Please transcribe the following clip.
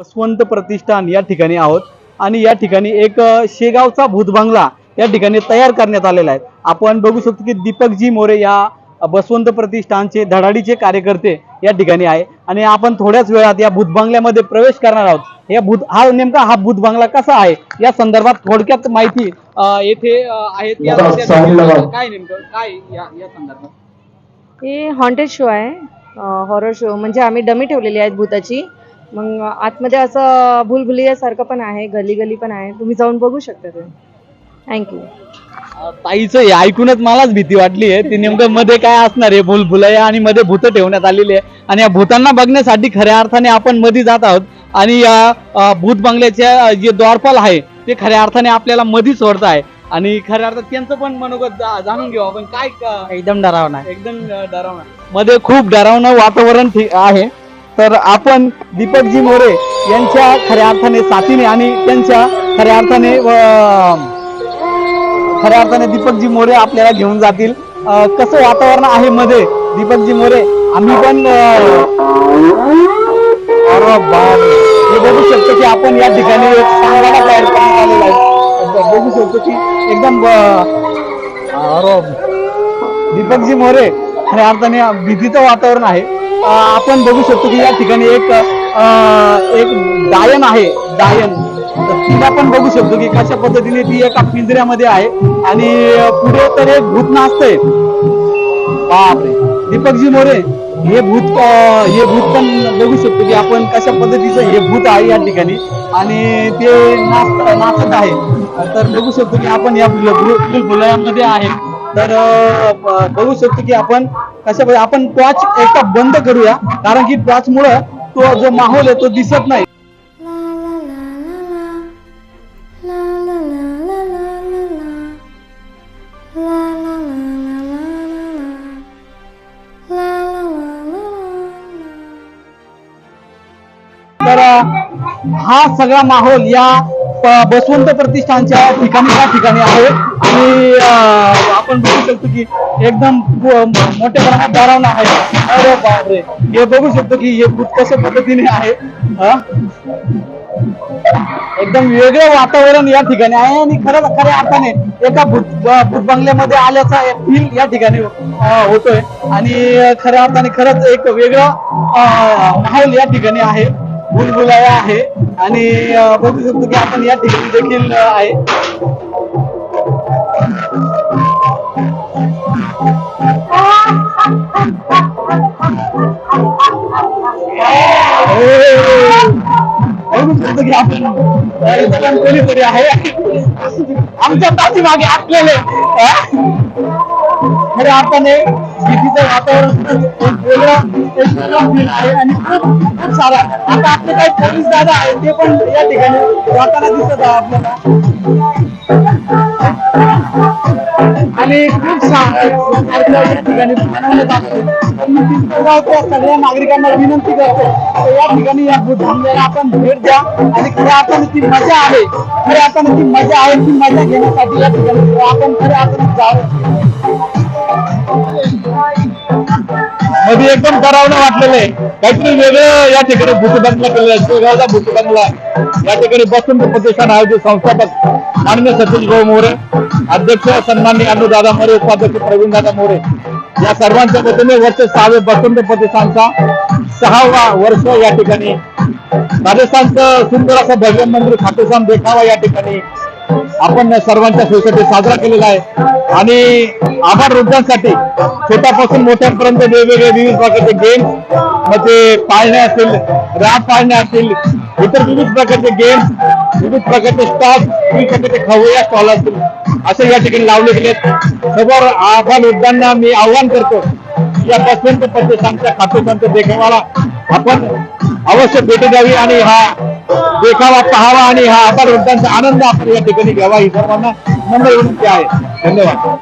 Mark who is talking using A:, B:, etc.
A: वसंत प्रतिष्ठान या ठिकाणी आहोत. आणि या ठिकाणी एक शेगावचा भूत बंगला या ठिकाणी तयार करण्यात आलेला आहे. आपण बघू शकतो की दीपकजी मोरे या बसवंत प्रतिष्ठानचे धडाडीचे कार्यकर्ते या ठिकाणी आहे. आणि आपण थोड्याच वेळात या भूत बंगल्यामध्ये प्रवेश करणार आहोत. या भूत हा नेमका हा भूत बंगला कसा आहे? या संदर्भात थोडक्यात माहिती येथे
B: लगा.
A: काय नेमकं काय या या संदर्भात?
C: हे हॉन्टेड शो आहे. हॉरर शो म्हणजे आम्ही डमी ठेवलेली आहेत भूताची. मग आतमध्ये असं भुलभुलियासारखं पण आहे गली गली पण आहे. तुम्ही जाऊन बघू शकता ते. थँक्यू
A: ताईचं हे ऐकूनच मलाच भीती वाटली आहे. ती नेमकं मध्ये काय असणार आहे? भुलभुलया आणि मध्ये भूत ठेवण्यात आलेली आहे. आणि या भूतांना बघण्यासाठी खऱ्या अर्थाने आपण मध्ये जात आहोत. आणि या अ, भूत बंगल्याच्या अ, जे द्वारपाल आहे ते खऱ्या अर्थाने आपल्याला मध्ये सोडत आहे. आणि खऱ्या अर्थात त्यांचं पण मनोगत जा- जाणून घेऊ आपण. काय क-
D: एकदम डरावना
A: एकदम अ, डरावणं मध्ये खूप डरावणं वातावरण ठि- आहे. तर आपण दीपकजी मोरे यांच्या खऱ्या अर्थाने साथीने आणि त्यांच्या खऱ्या अर्थाने खऱ्या अर्थाने दीपकजी मोरे आपल्याला घेऊन जातील. कसं वातावरण आहे मध्ये? दीपकजी मोरे आम्ही पण अरे हे बघू शकतो की आपण या ठिकाणी एक तयार करण्यात आलेला आहे बघू शकतो की एकदम दीपकजी मोरे खऱ्या अर्थाने भीतीचं वातावरण आहे. आपण बघू शकतो की या ठिकाणी एक अ, एक डायन आहे डायन. तिला पण बघू शकतो की कशा पद्धतीने ती एका पिंजऱ्यामध्ये आहे आणि पुढे तर एक भूत नाचतंय. बापरे. दीपकजी मोरे हे भूत हे भूत पण बघू शकतो की आपण कशा पद्धतीचं हे भूत आहे या ठिकाणी. आणि ते नाच नाचत आहे. तर बघू शकतो की आपण या फुलफुलयामध्ये आहे. तर बघू शकतो की आपण कशा आपण टॉर्च एकदा बंद करूया कारण की टॉर्च मुळे तो जो माहोल आहे तो दिसत नाही. तर हा सगळा माहोल या बसवंत प्रतिष्ठानच्या ठिकाणी या ठिकाणी आहे. आणि आपण बघू शकतो की एकदम मोठ्या प्रमाणात दारावणं आहे. अरे बापरे. हे बघू शकतो की हे भूत कशा पद्धतीने आहे. एकदम वेगळं वातावरण या ठिकाणी आहे आणि खरंच खऱ्या अर्थाने एका भूत भूतबंगल्यामध्ये भूत बंगल्यामध्ये आल्याचा फील या ठिकाणी होतोय. आणि खऱ्या अर्थाने खरंच एक वेगळं माहोल या ठिकाणी आहे. बुलबुलाया आहे आणि बघू शकतो की आपण या ठिकाणी देखील आहे. बघू शकतो की आपण कोणीतरी आहे. आमच्या पाठीमागे मागे आटलेले आपण अर्थाने भीतीचं वातावरण वेगळं आहे आणि खूप खूप सारा. आता आपले काही पोलीस दादा आहेत ते पण या ठिकाणी जाताना दिसत आहे आपल्याला. आणि खूप ठिकाणी सगळ्या नागरिकांना विनंती करतो या ठिकाणी या बुद्धांना आपण भेट द्या. आणि खऱ्या अर्थाने ती मजा आहे. खऱ्या अर्थाने ती मजा आहे ती मजा घेण्यासाठी या ठिकाणी आपण खऱ्या अर्थाने जावं मध्ये एकदम करावं वाटलेलं आहे. काहीतरी वेगळं या ठिकाणी भूतबंगला केलेला आहे. शेगावचा भूतबंगला या ठिकाणी बसंत प्रतिष्ठान आयोजित संस्थापक माननीय सतीश भाऊ मोरे अध्यक्ष सन्मान्य अनुदादा मोरे उपाध्यक्ष प्रवीण दादा मोरे. या सर्वांच्या वतीने वर्ष सहावे बसंत प्रतिष्ठानचा सहावा वर्ष या ठिकाणी. राजस्थानचं सुंदर असं भव्य मंदिर खाटेसाम देखावा या ठिकाणी आपण सर्वांच्या सोयीसाठी साजरा केलेला आहे. आणि आभार वृद्धांसाठी छोट्यापासून मोठ्यापर्यंत वेगवेगळे विविध प्रकारचे गेम्स मग ते पाळणे असतील रॅप पाळणे असतील इतर विविध प्रकारचे गेम्स विविध प्रकारचे स्टॉल विविध प्रकारचे खवया स्टॉल असतील असे या ठिकाणी लावले गेले समोर आभार वृद्धांना मी आव्हान करतो या बसवंत प्रतिष्ठानच्या खातेसंत देखावाला. आपण अवश्य भेटी द्यावी आणि हा देखावा पाहावा आणि हा आभार वृद्धांचा आनंद आपण या ठिकाणी घ्यावा. ही सर्वांना नम्र विनंती आहे. धन्यवाद.